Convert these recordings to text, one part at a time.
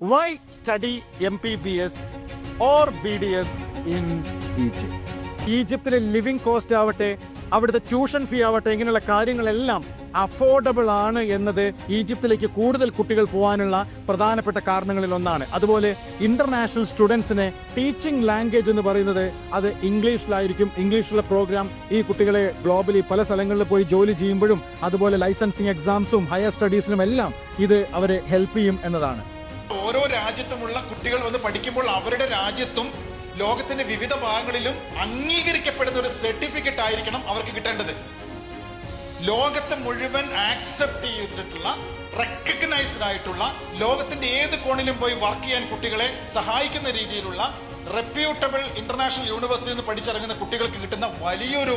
Why or B D S in Egypt ഈജിപ്തിലെ living cost ആവട്ടെ അവിടുത്തെ ട്യൂഷൻ ഫീ ആവട്ടെ ഇങ്ങനെയുള്ള കാര്യങ്ങളെല്ലാം അഫോർഡബിൾ ആണ് എന്നത് ഈജിപ്തിലേക്ക് കൂടുതൽ കുട്ടികൾ പോകാനുള്ള പ്രധാനപ്പെട്ട കാരണങ്ങളിൽ ഒന്നാണ്. അതുപോലെ ഇന്റർനാഷണൽ സ്റ്റുഡൻസിനെ ടീച്ചിങ് ലാംഗ്വേജ് എന്ന് പറയുന്നത് അത് ഇംഗ്ലീഷിലായിരിക്കും. ഇംഗ്ലീഷിലുള്ള പ്രോഗ്രാം ഈ കുട്ടികളെ ഗ്ലോബലി പല സ്ഥലങ്ങളിൽ പോയി ജോലി ചെയ്യുമ്പോഴും അതുപോലെ ലൈസൻസിങ് എക്സാംസും ഹയർ സ്റ്റഡീസിനും എല്ലാം ഇത് അവരെ ഹെൽപ്പ് ചെയ്യും എന്നതാണ്. രാജ്യത്തുമുള്ള കുട്ടികൾ വന്ന് പഠിക്കുമ്പോൾ അവരുടെ രാജ്യത്തും ലോകത്തിന്റെ വിവിധ ഭാഗങ്ങളിലും അംഗീകരിക്കപ്പെടുന്ന ഒരു സർട്ടിഫിക്കറ്റ് ആയിരിക്കണം അവർക്ക് കിട്ടേണ്ടത്. ലോകത്തെ മുഴുവൻ ആക്സെപ്റ്റ് ചെയ്തിട്ടുള്ള റെക്കഗ്നൈസ്ഡ് ആയിട്ടുള്ള ലോകത്തിന്റെ ഏത് കോണിലും പോയി വർക്ക് ചെയ്യാൻ കുട്ടികളെ സഹായിക്കുന്ന രീതിയിലുള്ള റെപ്യൂട്ടബിൾ ഇന്റർനാഷണൽ യൂണിവേഴ്സിറ്റിയിൽ നിന്ന് പഠിച്ചിറങ്ങുന്ന കുട്ടികൾക്ക് കിട്ടുന്ന വലിയൊരു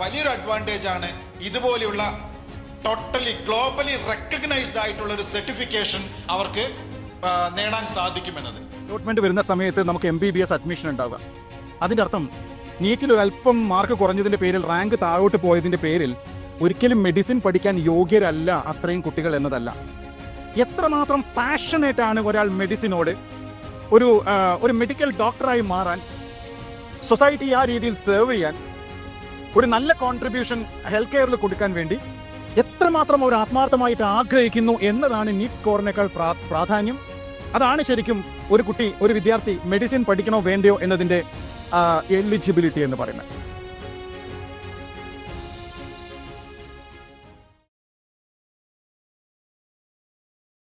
വലിയൊരു അഡ്വാന്റേജ് ആണ് ഇതുപോലെയുള്ള ടോട്ടലി ഗ്ലോബലി റെക്കഗ്നൈസ്ഡ് ആയിട്ടുള്ള ഒരു സർട്ടിഫിക്കേഷൻ അവർക്ക് നേടാൻ സാധിക്കുമെന്നത്. അലോട്ട്മെന്റ് വരുന്ന സമയത്ത് നമുക്ക് M B B S admission ഉണ്ടാവുക. അതിന്റെ അർത്ഥം നീറ്റിൽ അല്പം മാർക്ക് കുറഞ്ഞതിന്റെ പേരിൽ റാങ്ക് താഴോട്ട് പോയതിന്റെ പേരിൽ ഒരിക്കലും മെഡിസിൻ പഠിക്കാൻ യോഗ്യരല്ല അത്രയും കുട്ടികൾ എന്നതല്ല. എത്രമാത്രം പാഷനേറ്റ് ആണ് ഒരാൾ മെഡിസിനോട് ഒരു ഒരു മെഡിക്കൽ ഡോക്ടറായി മാറാൻ സൊസൈറ്റി ആ രീതിയിൽ സെർവ് ചെയ്യാൻ ഒരു നല്ല കോൺട്രിബ്യൂഷൻ ഹെൽത്ത് കെയറിൽ കൊടുക്കാൻ വേണ്ടി എത്രമാത്രം അവർ ആത്മാർത്ഥമായിട്ട് ആഗ്രഹിക്കുന്നു എന്നതാണ് നീറ്റ് സ്കോറിനേക്കാൾ പ്രാ- പ്രാധാന്യം. അതാണ് ശരിക്കും ഒരു കുട്ടി ഒരു വിദ്യാർത്ഥി മെഡിസിൻ പഠിക്കണോ വേണ്ടയോ എന്നതിന്റെ എലിജിബിലിറ്റി എന്ന് പറയുന്നത്.